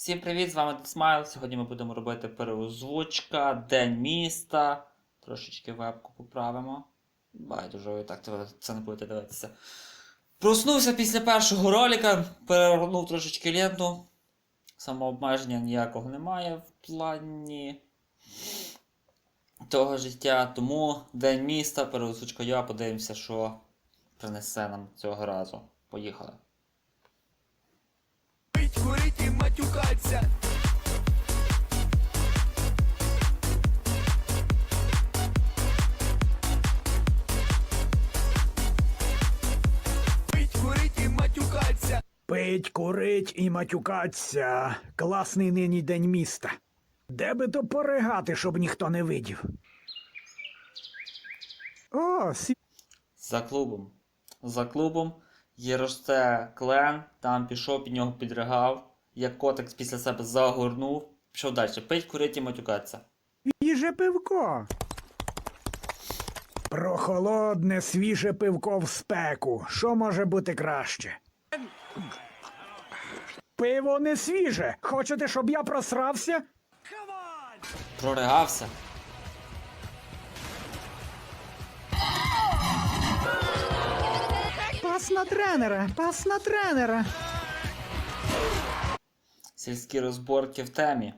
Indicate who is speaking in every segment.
Speaker 1: Всім привіт, з вами Смайл. Сьогодні ми будемо робити переозвучка, День міста. Трошечки вебку поправимо. Байдуже, так це не будете дивитися. Проснувся після першого ролика, перевернув трошечки ленту. Самообмеження ніякого немає в плані того життя. Тому День міста, переозвучка я, подивимося, що принесе нам цього разу. Поїхали.
Speaker 2: Матюкаться. Пить, курить и матюкаться.
Speaker 3: Пить, курить і матюкаться. Класний нині день міста. Де би то поригати, щоб ніхто не видів. О, сі...
Speaker 1: За клубом. За клубом є росте клен, там пішов, під нього підригав, як котик після себе загорнув, пішов далі. Пить, курить і матюкатися.
Speaker 3: Їже пивко. Прохолодне, свіже пивко в спеку. Що може бути краще? Пиво не свіже. Хочете, щоб я просрався?
Speaker 1: Проригався.
Speaker 3: Пас на тренера, пас на тренера.
Speaker 1: Сільські розборки в темі.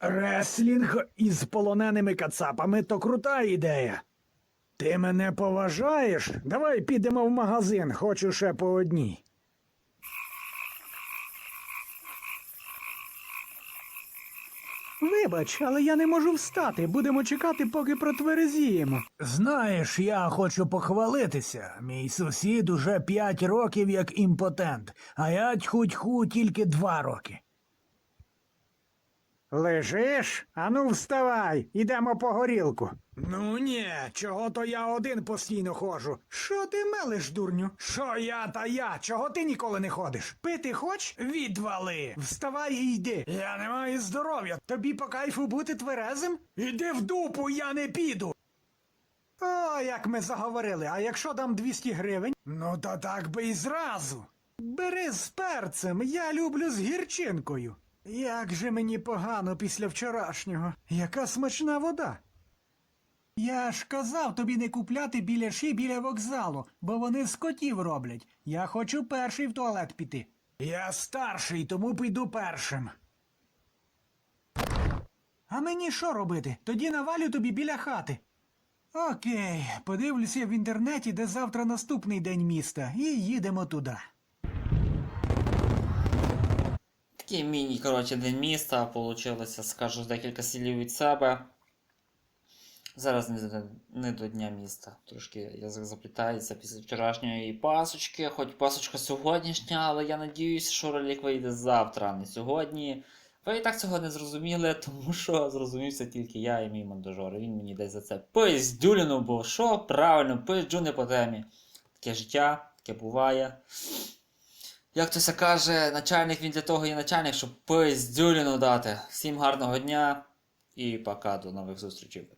Speaker 3: Реслінг із полоненими кацапами то крута ідея. Ти мене поважаєш? Давай підемо в магазин, хочу ще по одній. Вибач, але я не можу встати. Будемо чекати, поки протверезіємо. Знаєш, я хочу похвалитися. Мій сусід уже п'ять років як імпотент, а я тьху-тьху тільки два роки. Лежиш? Ану, вставай, ідемо по горілку. Ну ні, чого то я один постійно ходжу. Що ти мелиш, дурню? Що я та я? Чого ти ніколи не ходиш? Пити хоч? Відвали. Вставай і йди. Я не маю здоров'я. Тобі по кайфу бути тверезим? Іди в дупу, я не піду. О, як ми заговорили, а якщо дам 200 гривень? Ну то так би і зразу. Бери з перцем, я люблю з гірчинкою. Як же мені погано після вчорашнього. Яка смачна вода. Я ж казав тобі не купляти біляші біля вокзалу, бо вони з котів роблять. Я хочу перший в туалет піти. Я старший, тому піду першим. А мені що робити? Тоді навалю тобі біля хати. Окей, подивлюся в інтернеті, де завтра наступний день міста, і їдемо туди.
Speaker 1: Такий міні, коротше, день міста получилося, скажу декілька слів від себе. Зараз не, до- не до Дня міста. Трошки язик заплітається після вчорашньої пасочки, хоч пасочка сьогоднішня, але я надіюся, що ролик вийде завтра, а не сьогодні. Ви і так цього не зрозуміли, тому що зрозумівся тільки я і мій монтажер. Він мені десь за це пиздюліну, бо що правильно, пизджу не по темі. Таке життя, таке буває. Як то се каже, начальник він для того і начальник, щоб пиздюліну дати. Всім гарного дня і пока, до нових зустрічей.